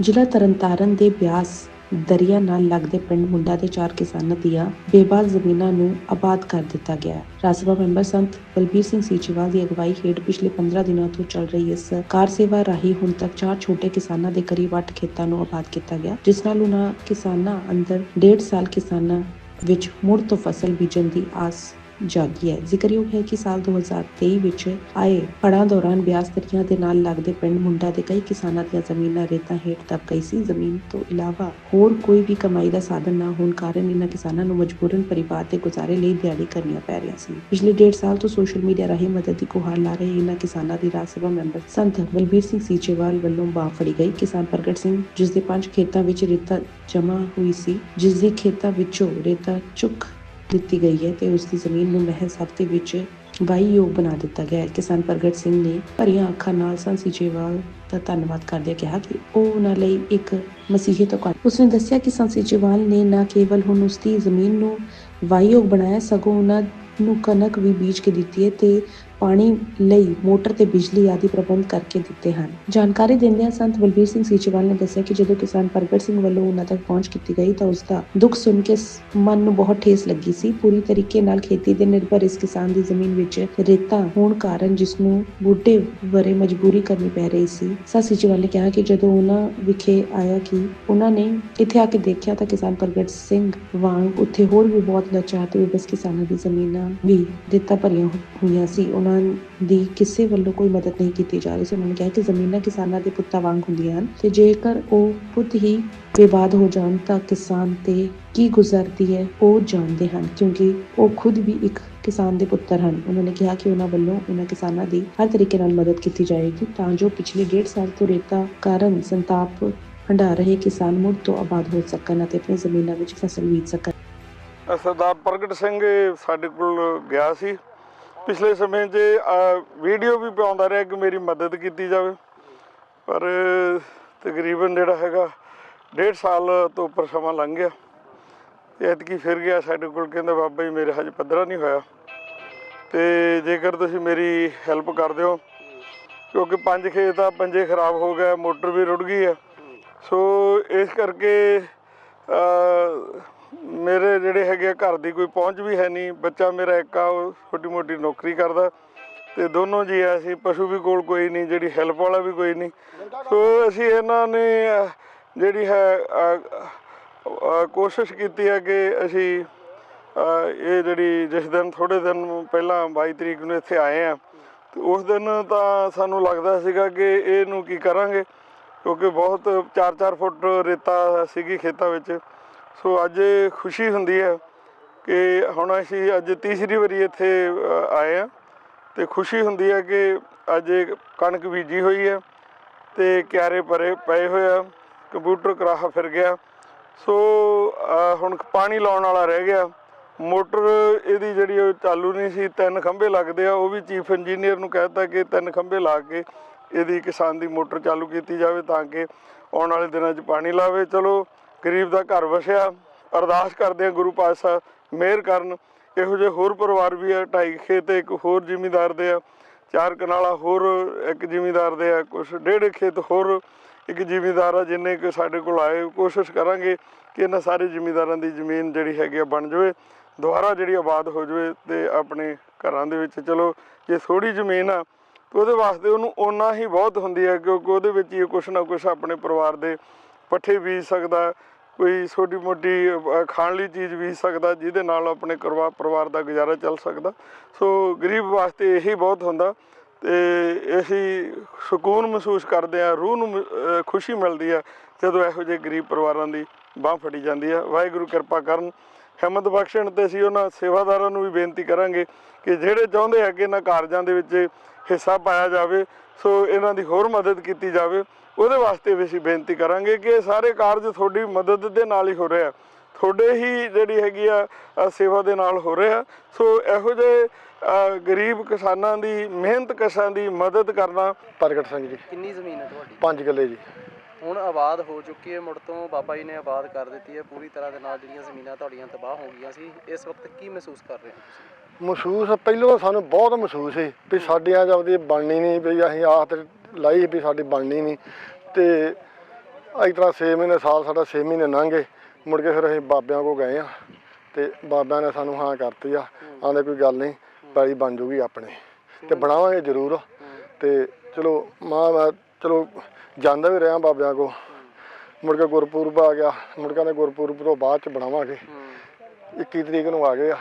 ਜ਼ਿਲ੍ਹਾ ਤਰਨਤਾਰਨ ਦੇ ਬਿਆਸ ਦਰਿਆ ਨਾਲ ਲੱਗਦੇ ਪਿੰਡ ਮੁੰਡਾ ਦੇ ਚਾਰ ਕਿਸਾਨਾਂ ਦੀਆਂ ਬੇਬਾਕ ਜ਼ਮੀਨਾਂ ਨੂੰ ਆਬਾਦ ਕਰ ਦਿੱਤਾ ਗਿਆ ਹੈ। ਰਾਜ ਸਭਾ ਮੈਂਬਰ ਸੰਤ ਬਲਬੀਰ ਸਿੰਘ ਸੀਚੇਵਾਲ ਦੀ ਅਗਵਾਈ ਹੇਠ ਪਿਛਲੇ 15 ਦਿਨਾਂ ਤੋਂ ਚੱਲ ਰਹੀ ਇਸ ਕਾਰ ਸੇਵਾ ਰਾਹੀਂ ਹੁਣ ਤੱਕ ਚਾਰ ਛੋਟੇ ਕਿਸਾਨਾਂ ਦੇ ਕਰੀਬ 8 ਖੇਤਾਂ ਨੂੰ ਆਬਾਦ ਕੀਤਾ ਗਿਆ, ਜਿਸ ਨਾਲ ਉਹਨਾਂ ਕਿਸਾਨਾਂ ਅੰਦਰ 1.5 ਸਾਲ ਕਿਸਾਨਾਂ ਵਿੱਚ ਮੁੜ ਤੋਂ ਫਸਲ ਬੀਜਣ ਦੀ ਆਸ ਜਾਗੀ ਹੈ। ਜ਼ਿਕਰਯੋਗ ਹੈ ਕਿ ਸਾਲ 2023 ਵਿੱਚ ਆਏ ਹੜ੍ਹਾਂ ਦੌਰਾਨ ਬਿਆਸ ਦਰਿਆ ਦੇ ਨਾਲ ਲੱਗਦੇ ਪਿੰਡ ਮੁੰਡਾ ਦੇ ਕਈ ਕਿਸਾਨਾਂ ਦੀਆਂ ਜ਼ਮੀਨਾਂ ਰੇਤਾਂ ਹੇਠ ਦਬ ਗਈ ਸੀ। ਜ਼ਮੀਨ ਤੋਂ ਇਲਾਵਾ ਹੋਰ ਕੋਈ ਵੀ ਕਮਾਈ ਦਾ ਸਾਧਨ ਨਾ ਹੋਣ ਕਾਰਨ ਇਹਨਾਂ ਕਿਸਾਨਾਂ ਨੂੰ ਮਜਬੂਰਨ ਪਰਿਵਾਰ ਦੇ ਗੁਜ਼ਾਰੇ ਲਈ ਦਿਹਾੜੀ ਕਰਨੀਆਂ ਪੈ ਰਹੀਆਂ ਸੀ ਪਿਛਲੇ ਡੇਢ ਸਾਲ ਤੋਂ ਸੋਸ਼ਲ ਮੀਡੀਆ ਰਾਹੀਂ ਮਦਦ ਦੀ ਗੁਹਾਰ ਲਾ ਰਹੇ ਇਹਨਾਂ ਕਿਸਾਨਾਂ ਦੀ ਰਾਜ ਸਭਾ ਮੈਂਬਰ ਸੰਤ ਬਲਬੀਰ ਸਿੰਘ ਸੀਚੇਵਾਲ ਵੱਲੋਂ ਬਾਹ ਫੜੀ ਗਈ। ਕਿਸਾਨ ਪ੍ਰਗਟ ਸਿੰਘ ਜਿਸ ਦੇ ਪੰਜ ਖੇਤਾਂ ਵਿੱਚ ਰੇਤਾ ਜਮ੍ਹਾਂ ਹੋਈ ਸੀ ਜਿਸ ਦੇ ਖੇਤਾਂ ਵਿੱਚੋਂ ਰੇਤਾ ਚੁੱਕ ਦਿੱਤੀ ਗਈ ਹੈ ਤੇ ਉਸ ਦੀ ਜ਼ਮੀਨ ਨੂੰ ਮਹਿਜ਼ ਹਫ਼ਤੇ ਵਿੱਚ ਵਾਹੀਯੋਗ ਬਣਾ ਦਿੱਤਾ ਗਿਆ ਹੈ। ਕਿਸਾਨ ਪ੍ਰਗਟ ਸਿੰਘ ਨੇ ਭਰੀਆਂ ਅੱਖਾਂ ਨਾਲ ਸੰਤ ਸੀਚੇਵਾਲ ਦਾ ਧੰਨਵਾਦ ਕਰਦਿਆਂ ਕਿਹਾ ਕਿ ਉਹ ਉਹਨਾਂ ਲਈ ਇੱਕ ਮਸੀਹੀ ਤੋਂ ਘੱਟ ਉਸਨੇ ਦੱਸਿਆ ਕਿ ਸੰਤ ਸੀਚੇਵਾਲ ਨੇ ਨਾ ਕੇਵਲ ਹੁਣ ਉਸ ਦੀ ਜ਼ਮੀਨ ਨੂੰ ਵਾਹੀਯੋਗ ਬਣਾਇਆ, ਸਗੋਂ ਉਹਨਾਂ ਨੂੰ ਕਣਕ ਵੀ ਬੀਜ ਕੇ ਦਿੱਤੀ ਹੈ ਤੇ ਪਾਣੀ ਲਈ ਮੋਟਰ ਤੇ ਬਿਜਲੀ ਆਦਿ ਪ੍ਰਬੰਧ ਕਰਕੇ ਦਿੱਤੇ ਹਨ। ਜਾਣਕਾਰੀ ਦਿੰਦਿਆਂ ਸੰਤ ਬਲਬੀਰ ਸਿੰਘ ਸੀਚੇਵਾਲ ਨੇ ਦੱਸਿਆ ਕਿ ਜਦੋਂ ਕਿਸਾਨ ਪ੍ਰਗਟ ਸਿੰਘ ਵੱਲੋਂ ਉਹਨਾਂ ਤੱਕ ਪਹੁੰਚ ਕੀਤੀ ਗਈ ਤਾਂ ਉਸ ਦਾ ਦੁੱਖ ਸੁਣ ਕੇ ਮਨ ਨੂੰ ਬਹੁਤ ਠੇਸ ਲੱਗੀ ਸੀ। ਪੂਰੀ ਤਰੀਕੇ ਨਾਲ ਖੇਤੀ ਤੇ ਨਿਰਭਰ ਇਸ ਕਿਸਾਨ ਦੀ ਜ਼ਮੀਨ ਵਿੱਚ ਰੇਤਾ ਹੋਣ ਕਾਰਨ ਜਿਸ ਨੂੰ ਬੂਟੇ ਵਰੇ ਮਜਬੂਰੀ ਕਰਨੀ ਪੈ ਰਹੀ ਸੀ। ਸੰਤ ਸੀਚੇਵਾਲ ਨੇ ਕਿਹਾ ਕਿ ਜਦੋਂ ਉਹਨਾਂ ਵਿਖੇ ਆਇਆ ਕਿ ਉਹਨਾਂ ਨੇ ਇੱਥੇ ਆ ਕੇ ਦੇਖਿਆ ਤਾਂ ਕਿਸਾਨ ਪ੍ਰਗਟ ਸਿੰਘ ਵਾਂਗ ਉੱਥੇ ਹੋਰ ਵੀ ਬਹੁਤ ਲਾਚਾਰ ਤੇ ਬਸ ਕਿਸਾਨਾਂ ਦੀ ਜ਼ਮੀਨਾਂ ਵੀ ਰੇਤਾ ਭਰੀਆਂ ਹੋਈਆਂ ਸੀ। ਉਹਨਾਂ ਦੀ ਕਿਸੇ ਵੱਲੋਂ ਕੋਈ ਮਦਦ ਨਹੀਂ ਕੀਤੀ ਜਾ ਰਹੀ। ਸੀ ਉਹਨਾਂ ਨੇ ਕਿਹਾ ਕਿ ਜ਼ਮੀਨਾਂ ਕਿਸਾਨਾਂ ਦੇ ਪੁੱਤਾਂ ਵਾਂਗ ਹੁੰਦੀਆਂ ਹਨ ਤੇ ਜੇਕਰ ਉਹ ਪੁੱਤ ਹੀ ਵਿਵਾਦ ਹੋ ਜਾਣ ਤਾਂ ਕਿਸਾਨ ਤੇ ਕੀ ਗੁਜ਼ਰਦੀ ਹੈ, ਉਹ ਜਾਣਦੇ ਹਨ, ਕਿਉਂਕਿ ਉਹ ਖੁਦ ਵੀ ਇੱਕ ਕਿਸਾਨ ਦੇ ਪੁੱਤਰ ਹਨ। ਉਹਨਾਂ ਨੇ ਕਿਹਾ ਕਿ ਉਹਨਾਂ ਵੱਲੋਂ ਉਹਨਾਂ ਕਿਸਾਨਾਂ ਦੀ ਹਰ ਤਰੀਕੇ ਨਾਲ ਮਦਦ ਕੀਤੀ ਜਾਏਗੀ ਤਾਂ ਜੋ ਪਿਛਲੇ ਡੇਢ ਸਾਲ ਤੋਂ ਰੇਤਾ ਕਾਰਨ ਸੰਤਾਪ ਹੰਢਾ ਰਹੇ ਕਿਸਾਨ ਮੁੜ ਤੋਂ ਆਬਾਦ ਹੋ ਸਕਣ ਅਤੇ ਆਪਣੀ ਜ਼ਮੀਨਾਂ ਵਿੱਚ ਫਸਲ ਬੀਜ ਸਕਣ। ਸਰਦਾਰ ਪ੍ਰਗਟ ਸਿੰਘ, ਸਾਡੇ ਕੋਲ ਗਿਆ ਸੀ। ਪਿਛਲੇ ਸਮੇਂ 'ਚ ਵੀਡੀਓ ਵੀ ਪਾਉਂਦਾ ਰਿਹਾ ਕਿ ਮੇਰੀ ਮਦਦ ਕੀਤੀ ਜਾਵੇ। ਪਰ ਤਕਰੀਬਨ ਜਿਹੜਾ ਹੈਗਾ, ਡੇਢ ਸਾਲ ਤੋਂ ਉੱਪਰ ਸਮਾਂ ਲੰਘ ਗਿਆ। ਤੇ ਐਤਕੀ ਫਿਰ ਗਿਆ ਸਾਡੇ ਕੋਲ, ਕਹਿੰਦਾ ਬਾਬਾ ਜੀ ਮੇਰੇ ਹਜੇ ਪੱਧਰਾ ਨਹੀਂ ਹੋਇਆ। ਤੇ ਜੇਕਰ ਤੁਸੀਂ ਮੇਰੀ ਹੈਲਪ ਕਰ ਦਿਓ, ਕਿਉਂਕਿ ਪੰਜ ਖੇਤ ਆ, ਪੰਜੇ ਖਰਾਬ ਹੋ ਗਏ, ਮੋਟਰ ਵੀ ਰੁੜ ਗਈ ਆ। ਸੋ ਇਸ ਕਰਕੇ ਮੇਰੇ ਜਿਹੜੇ ਹੈਗੇ ਆ ਘਰ ਦੀ ਕੋਈ ਪਹੁੰਚ ਵੀ ਹੈ ਨਹੀਂ, ਬੱਚਾ ਮੇਰਾ ਇੱਕ ਆ, ਉਹ ਛੋਟੀ ਮੋਟੀ ਨੌਕਰੀ ਕਰਦਾ ਤੇ ਦੋਨੋਂ ਜੀ ਆ, ਅਸੀਂ ਪਸ਼ੂ ਵੀ ਕੋਲ ਕੋਈ ਨਹੀਂ, ਜਿਹੜੀ ਹੈਲਪ ਵਾਲਾ ਵੀ ਕੋਈ ਨਹੀਂ। ਸੋ ਅਸੀਂ ਇਹਨਾਂ ਨੇ, ਜਿਹੜੀ ਹੈ ਕੋਸ਼ਿਸ਼ ਕੀਤੀ ਹੈ ਕਿ ਅਸੀਂ ਇਹ ਜਿਹੜੀ ਜਿਸ ਦਿਨ ਥੋੜੇ ਦਿਨ ਪਹਿਲਾਂ 22 ਤਰੀਕ ਨੂੰ ਇੱਥੇ ਆਏ ਆ ਤੇ ਉਸ ਦਿਨ ਤਾਂ ਸਾਨੂੰ ਲੱਗਦਾ ਸੀਗਾ ਕਿ ਇਹਨੂੰ ਕੀ ਕਰਾਂਗੇ, ਕਿਉਂਕਿ ਬਹੁਤ 4-4 ਫੁੱਟ ਰੇਤਾ ਸੀਗੀ ਖੇਤਾਂ ਵਿੱਚ। ਸੋ ਅੱਜ ਖੁਸ਼ੀ ਹੁੰਦੀ ਹੈ ਕਿ ਹੁਣ ਅਸੀਂ ਅੱਜ ਤੀਸਰੀ ਵਾਰੀ ਇੱਥੇ ਆਏ ਆ ਤੇ ਖੁਸ਼ੀ ਹੁੰਦੀ ਹੈ ਕਿ ਅੱਜ ਕਣਕ ਬੀਜੀ ਹੋਈ ਹੈ ਤੇ ਕਿਆਰੇ ਪਰੇ ਪਏ ਹੋਏ ਆ ਕੰਪਿਊਟਰ ਕਰਾਹਾ ਫਿਰ ਗਿਆ। ਸੋ ਹੁਣ ਪਾਣੀ ਲਾਉਣ ਵਾਲਾ ਰਹਿ ਗਿਆ। ਮੋਟਰ ਇਹਦੀ ਜਿਹੜੀ ਉਹ ਚਾਲੂ ਨਹੀਂ ਸੀ, ਤਿੰਨ ਖੰਭੇ ਲੱਗਦੇ ਆ, ਉਹ ਵੀ ਚੀਫ ਇੰਜੀਨੀਅਰ ਨੂੰ ਕਹਿਤਾ ਕਿ ਤਿੰਨ ਖੰਭੇ ਲਾ ਕੇ ਇਹਦੀ ਕਿਸਾਨ ਦੀ ਮੋਟਰ ਚਾਲੂ ਕੀਤੀ ਜਾਵੇ ਤਾਂ ਕਿ ਆਉਣ ਵਾਲੇ ਦਿਨਾਂ 'ਚ ਪਾਣੀ ਲਾਵੇ। ਚਲੋ ਗਰੀਬ ਦਾ ਘਰ ਵਸਿਆ, ਅਰਦਾਸ ਕਰਦੇ ਆ ਗੁਰੂ ਪਾਤਸ਼ਾਹ ਮਿਹਰ ਕਰਨ। ਇਹੋ ਜਿਹੇ ਹੋਰ ਪਰਿਵਾਰ ਵੀ ਆ, ਢਾਈ ਖੇਤ, ਇੱਕ ਹੋਰ ਜ਼ਿਮੀਂਦਾਰ ਦੇ ਆ, ਚਾਰ ਕਨਾਲਾ ਹੋਰ ਇੱਕ ਜ਼ਿਮੀਂਦਾਰ ਦੇ ਆ, ਕੁਛ ਡੇਢ ਖੇਤ ਹੋਰ ਇੱਕ ਜ਼ਿਮੀਂਦਾਰ ਆ, ਜਿੰਨੇ ਕਿ ਸਾਡੇ ਕੋਲ ਆਏ, ਕੋਸ਼ਿਸ਼ ਕਰਾਂਗੇ ਕਿ ਇਹਨਾਂ ਸਾਰੇ ਜ਼ਿਮੀਂਦਾਰਾਂ ਦੀ ਜ਼ਮੀਨ ਜਿਹੜੀ ਹੈਗੀ ਆ ਬਣ ਜਾਵੇ, ਦੁਬਾਰਾ ਜਿਹੜੀ ਆਬਾਦ ਹੋ ਜਾਵੇ ਤੇ ਆਪਣੇ ਘਰਾਂ ਦੇ ਵਿੱਚ। ਚਲੋ, ਜੇ ਥੋੜੀ ਜ਼ਮੀਨ ਆ, ਤੇ ਉਹਦੇ ਵਾਸਤੇ ਉਹਨੂੰ ਓਨਾ ਹੀ ਬਹੁਤ ਹੁੰਦੀ ਹੈ ਕਿਉਂਕਿ ਉਹਦੇ ਵਿੱਚ ਹੀ ਕੁਛ ਨਾ ਕੁਛ ਆਪਣੇ ਪਰਿਵਾਰ ਦੇ ਪੱਠੇ ਬੀਜ ਸਕਦਾ ਕੋਈ ਛੋਟੀ ਮੋਟੀ ਖਾਣ ਲਈ ਚੀਜ਼ ਬੀਜ ਸਕਦਾ ਜਿਹਦੇ ਨਾਲ ਆਪਣੇ ਕਰਵਾ, ਪਰਿਵਾਰ ਦਾ ਗੁਜ਼ਾਰਾ ਚੱਲ ਸਕਦਾ। ਸੋ ਗਰੀਬ ਵਾਸਤੇ ਇਹੀ ਬਹੁਤ ਹੁੰਦਾ ਤੇ ਅਸੀਂ ਸਕੂਨ ਮਹਿਸੂਸ ਕਰਦੇ ਆ, ਰੂਹ ਨੂੰ ਖੁਸ਼ੀ ਮਿਲਦੀ ਆ, ਜਦੋਂ ਇਹੋ ਜਿਹੇ ਗਰੀਬ ਪਰਿਵਾਰਾਂ ਦੀ ਬਾਹ ਫੜੀ ਜਾਂਦੀ ਆ। ਵਾਹਿਗੁਰੂ ਕਿਰਪਾ ਕਰਨ, ਹਿੰਮਤ ਬਖਸ਼ਣ ਤੇ ਅਸੀਂ ਉਹਨਾਂ ਸੇਵਾਦਾਰਾਂ ਨੂੰ ਵੀ ਬੇਨਤੀ ਕਰਾਂਗੇ ਕਿ ਜਿਹੜੇ ਚਾਹੁੰਦੇ ਆ ਕਿ ਇਹਨਾਂ ਕਾਰਜਾਂ ਦੇ ਵਿੱਚ ਹਿੱਸਾ ਪਾਇਆ ਜਾਵੇ, ਸੋ ਇਹਨਾਂ ਦੀ ਹੋਰ ਮਦਦ ਕੀਤੀ ਜਾਵੇ। ਉਹਦੇ ਵਾਸਤੇ ਵੀ ਅਸੀਂ ਬੇਨਤੀ ਕਰਾਂਗੇ ਕਿ ਇਹ ਸਾਰੇ ਕਾਰਜ ਤੁਹਾਡੀ ਮਦਦ ਦੇ ਨਾਲ ਹੀ ਹੋ ਰਹੇ ਆ। ਤੁਹਾਡੇ ਹੀ ਜਿਹੜੀ ਹੈਗੀ ਆ ਸੇਵਾ ਦੇ ਨਾਲ ਹੋ ਰਿਹਾ ਸੋ ਇਹੋ ਜਿਹੇ ਗਰੀਬ ਕਿਸਾਨਾਂ ਦੀ ਮਿਹਨਤ ਕਸ਼ਾਂ ਦੀ ਮਦਦ ਕਰਨਾ ਪ੍ਰਗਟ ਸਿੰਘ ਜੀ। ਕਿੰਨੀ ਜ਼ਮੀਨ ਹੈ ਤੁਹਾਡੀ? 5 ਕਿੱਲੇ ਜੀ। ਹੁਣ ਆਬਾਦ ਹੋ ਚੁੱਕੀ ਹੈ ਮੁੜ ਤੋਂ ਬਾਬਾ ਜੀ ਨੇ ਆਬਾਦ ਕਰ ਦਿੱਤੀ ਹੈ। ਪੂਰੀ ਤਰ੍ਹਾਂ ਦੇ ਨਾਲ ਜਿਹੜੀਆਂ ਜ਼ਮੀਨਾਂ ਤੁਹਾਡੀਆਂ ਤਬਾਹ ਹੋ ਗਈਆਂ ਸੀ ਇਸ ਵਕਤ ਕੀ ਮਹਿਸੂਸ ਕਰ ਰਹੇ ਹੋ ਤੁਸੀਂ? ਮਹਿਸੂਸ ਪਹਿਲਾਂ ਸਾਨੂੰ ਬਹੁਤ ਮਹਿਸੂਸ ਸੀ ਵੀ ਸਾਡੀਆਂ ਜਦ ਦੀ ਬਣਨੀ ਨਹੀਂ ਵੀ ਅਸੀਂ ਤੇ ਲਾਈ ਵੀ ਸਾਡੀ ਬਣਨੀ ਨਹੀਂ। ਤੇ ਇਸ ਤਰ੍ਹਾਂ 6 ਮਹੀਨੇ, ਸਾਲ ਸਾਡਾ 6 ਮਹੀਨੇ ਲੰਘ ਗਏ। ਮੁੜ ਕੇ ਫਿਰ ਅਸੀਂ ਬਾਬਿਆਂ ਕੋ ਗਏ ਆ ਤੇ ਬਾਬਿਆਂ ਨੇ ਸਾਨੂੰ ਹਾਂ ਕਰਤੀ ਆ। ਆਂਦੇ ਕੋਈ ਗੱਲ ਨਹੀਂ, ਪੈਲੀ ਬਣ ਜੂਗੀ ਆਪਣੇ। ਤੇ ਬਣਾਵਾਂਗੇ ਜ਼ਰੂਰ। ਤੇ ਚਲੋ ਮਾਂ, ਮੈਂ ਚਲੋ ਜਾਂਦਾ ਵੀ ਰਿਹਾ ਬਾਬਿਆਂ ਕੋ ਮੁੜ ਕੇ ਗੁਰਪੁਰਬ ਆ ਗਿਆ। ਮੁੜ ਕੇ ਕਹਿੰਦੇ ਗੁਰਪੁਰਬ ਤੋਂ ਬਾਅਦ ਚ ਬਣਾਵਾਂਗੇ। 21 ਤਰੀਕ ਨੂੰ ਆ ਗਏ ਆ।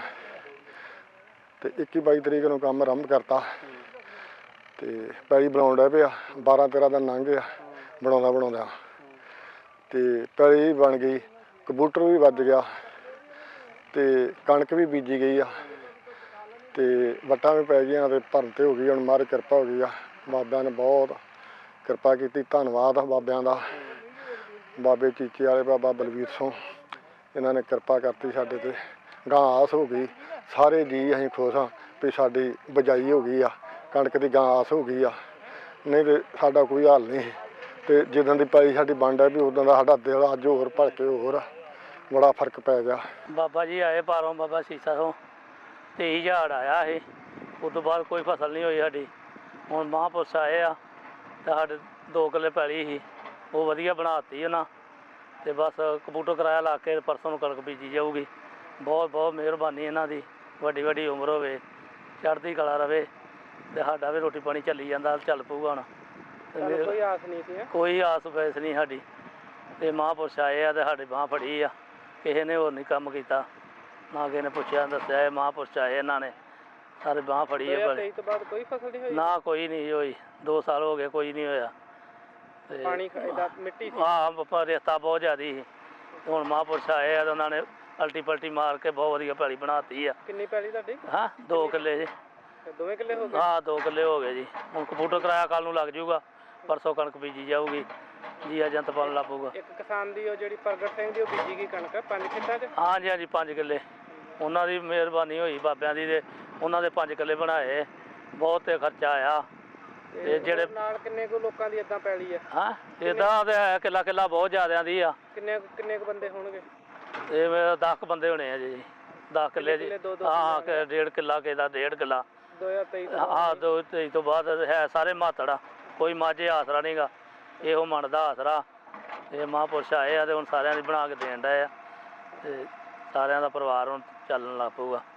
ਤੇ 21 22 ਤਰੀਕ ਨੂੰ ਕੰਮ ਆਰੰਭ ਕਰਤਾ। ਤੇ ਪੈਲੀ ਬਣਾਉਣ ਡਿਆ ਪਿਆ 12 13 ਦਿਨ ਲੰਘ ਗਿਆ, ਬਣਾਉਂਦਾ ਬਣਾਉਂਦਾ। ਤੇ ਪੈਲੀ ਵੀ ਬਣ ਗਈ ਕਬੂਟਰ ਵੀ ਵੱਜ ਗਿਆ, ਤੇ ਕਣਕ ਵੀ ਬੀਜੀ ਗਈ ਆ। ਤੇ ਵੱਟਾਂ ਵੀ ਪੈ ਗਈਆਂ ਤੇ ਭਰਨ ਤੇ ਹੋ ਗਈ, ਹੁਣ ਮਾਰ ਕਿਰਪਾ ਹੋ ਗਈ ਆ। ਬਾਬਿਆਂ ਨੇ ਬਹੁਤ ਕਿਰਪਾ ਕੀਤੀ, ਧੰਨਵਾਦ ਆ ਬਾਬਿਆਂ ਦਾ। ਬਾਬੇ ਚੀਚੇ ਵਾਲੇ, ਬਾਬਾ ਬਲਵੀਰ ਸਿੰਘ, ਇਹਨਾਂ ਨੇ ਕਿਰਪਾ ਕਰਤੀ ਸਾਡੇ ਤੇ। ਗਾਂ ਆਸ ਹੋ ਗਈ, ਸਾਰੇ ਜੀ ਅਸੀਂ ਖੁਸ਼ ਹਾਂ ਵੀ ਸਾਡੀ ਬਜਾਈ ਹੋ ਗਈ ਆ। ਕਣਕ ਦੀ ਗਾਂ ਆਸ ਹੋ ਗਈ ਆ। ਨਹੀਂ ਤੇ ਸਾਡਾ ਕੋਈ ਹਾਲ ਨਹੀਂ ਤੇ ਜਿੱਦਾਂ ਦੀ ਪਾਈ ਸਾਡੀ ਵੰਡ ਹੈ ਵੀ ਉਦਾਂ ਦਾ ਸਾਡਾ ਦਿਲ ਅੱਜ ਹੋਰ ਭਲਕੇ ਹੋਰ ਆ। ਬੜਾ ਫ਼ਰਕ ਪੈ ਗਿਆ। ਬਾਬਾ ਜੀ ਆਏ ਪਾਰੋਂ ਬਾਬਾ ਸੀਸਾ ਤੋਂ। ਤੇਈ ਝਾੜ ਆਇਆ ਇਹ ਉਸ ਤੋਂ ਬਾਅਦ ਕੋਈ ਫਸਲ ਨਹੀਂ ਹੋਈ ਸਾਡੀ। ਹੁਣ ਮਹਾਂਪੁਰਸ਼ ਆਏ ਆ ਤੇ ਸਾਡੇ ਦੋ ਕਿੱਲੇ ਪੈਲੀ ਸੀ। ਉਹ ਵਧੀਆ ਬਣਾਤੀ ਉਹਨਾਂ। ਤੇ ਬਸ ਕੰਪਿਊਟਰ ਕਿਰਾਇਆ ਲਾ ਕੇ ਪਰਸੋਂ ਨੂੰ ਕਣਕ ਬੀਜੀ ਜਾਊਗੀ। ਬਹੁਤ ਬਹੁਤ ਮਿਹਰਬਾਨੀ ਇਹਨਾਂ ਦੀ। ਵੱਡੀ ਵੱਡੀ ਉਮਰ ਹੋਵੇ, ਚੜ੍ਹਦੀ ਕਲਾ ਰਵੇ। ਤੇ ਸਾਡਾ ਵੀ ਰੋਟੀ ਪਾਣੀ ਚੱਲੀ ਜਾਂਦਾ ਚੱਲ ਪਊਗਾ ਹੁਣ। ਤੇ ਕੋਈ ਆਸ ਨਹੀਂ ਸੀ ਕੋਈ ਆਸ ਫੈਸ ਨਹੀਂ ਸਾਡੀ। ਤੇ ਮਹਾਂਪੁਰਸ਼ ਆਏ ਆ ਤੇ ਸਾਡੀ ਬਾਹ ਫੜੀ ਆ। ਕਿਸੇ ਨੇ ਹੋਰ ਨਹੀਂ ਕੰਮ ਕੀਤਾ। ਨਾ ਕਿਸੇ ਨੇ ਪੁੱਛਿਆ ਦੱਸਿਆ ਇਹ ਮਹਾਂਪੁਰਸ਼ ਆਏ ਇਹਨਾਂ ਨੇ। ਸਾਰੇ ਬਾਹ ਫੜੀ ਆ ਬੜੇ। ਤੋਂ ਬਾਅਦ ਕੋਈ ਫਸਲ ਨਹੀਂ ਨਾ ਕੋਈ ਨਹੀਂ ਹੋਈ। 2 ਸਾਲ ਹੋ ਗਏ ਕੋਈ ਨਹੀਂ ਹੋਇਆ। ਤੇ ਪਾਣੀ ਇਹਦਾ ਮਿੱਟੀ ਹਾਂ ਪਰ ਰੇਤਾ ਬਹੁਤ ਜ਼ਿਆਦੀ ਸੀ। ਹੁਣ ਮਹਾਂਪੁਰਸ਼ ਆਏ ਆ ਤੇ ਉਹਨਾਂ ਨੇ ਅਲਟੀ ਪਲਟੀ ਮਾਰ ਕੇ ਬਹੁਤ ਵਧੀਆ ਪੈਲੀ ਬਣਾਤੀ ਆ। ਕਿੰਨੀ ਪੈਲੀ ਤੁਹਾਡੀ? ਹਾਂ 2 ਕਿੱਲੇ ਜੀ। ਦੋਵੇਂ ਕਿੱਲੇ ਹੋ ਹਾਂ 2 ਕਿੱਲੇ ਹੋ ਗਏ ਜੀ। ਹੁਣ ਕੰਪਿਊਟਰ ਕਿਰਾਇਆ ਕੱਲ ਨੂੰ ਲੱਗ ਜਾਊਗਾ। ਪਰਸੋਂ ਕਣਕ ਬੀਜੀ ਜਾਊਗੀ। ਜੀ ਏਜੰਟ ਪਾਣ ਲੱਗ ਪਊਗਾ ਇੱਕ ਕਿਸਾਨ ਦੀ ਉਹ ਜਿਹੜੀ ਪ੍ਰਗਟ ਸਿੰਘ ਦੀ ਉਹ ਬੀਜੀ ਗਈ ਕਣਕ ਪੰਜ ਖੇਤਾਂ 'ਚ? ਹਾਂਜੀ ਹਾਂਜੀ 5 ਕਿੱਲੇ। ਉਹਨਾਂ ਦੀ ਮਿਹਰਬਾਨੀ ਹੋਈ ਬਾਬਿਆਂ ਦੀ ਤੇ ਉਹਨਾਂ ਦੇ 5 ਕਿੱਲੇ ਬਣਾਏ। ਬਹੁਤ ਤੇ ਖਰਚਾ ਆਇਆ। ਤੇ ਜਿਹੜੇ ਨਾਲ ਕਿੰਨੇ ਕੁ ਲੋਕਾਂ ਦੀ ਇਦਾਂ ਪੈਲੀ ਆ? ਹਾਂ ਇਹਦਾ ਤੇ ਹੈ ਕਿੱਲਾ ਕਿੱਲਾ ਬਹੁਤ ਜ਼ਿਆਦਿਆਂ ਦੀ ਆ। ਕਿੰਨੇ ਕਿੰਨੇ ਕੁ ਬੰਦੇ ਹੋਣਗੇ? ਇਹ ਮੇਰੇ 10 ਬੰਦੇ ਹੋਣੇ ਆ ਜੀ। 10 ਕਿੱਲੇ ਜੀ। ਦੋ- ਦੋ ਹਾਂ ਡੇਢ ਕਿੱਲਾ ਕਿਸੇ ਦਾ ਡੇਢ ਕਿੱਲਾ। 2023 ਹਾਂ, ਦੋ ਤੇਈ ਤੋਂ ਬਾਅਦ ਹੈ ਸਾਰੇ ਮਾਤੜਾ। ਕੋਈ ਮਾਝੇ ਆਸਰਾ ਨਹੀਂਗਾ ਇਹੋ ਮਨ ਦਾ ਆਸਰਾ। ਇਹ ਮਹਾਂਪੁਰਸ਼ ਆਏ ਆ ਤੇ ਹੁਣ ਸਾਰਿਆਂ ਦੀ ਬਣਾ ਕੇ ਦੇਣ ਡਏ ਆ। ਤੇ ਸਾਰਿਆਂ ਦਾ ਪਰਿਵਾਰ ਹੁਣ ਚੱਲਣ ਲੱਗ ਪਊਗਾ।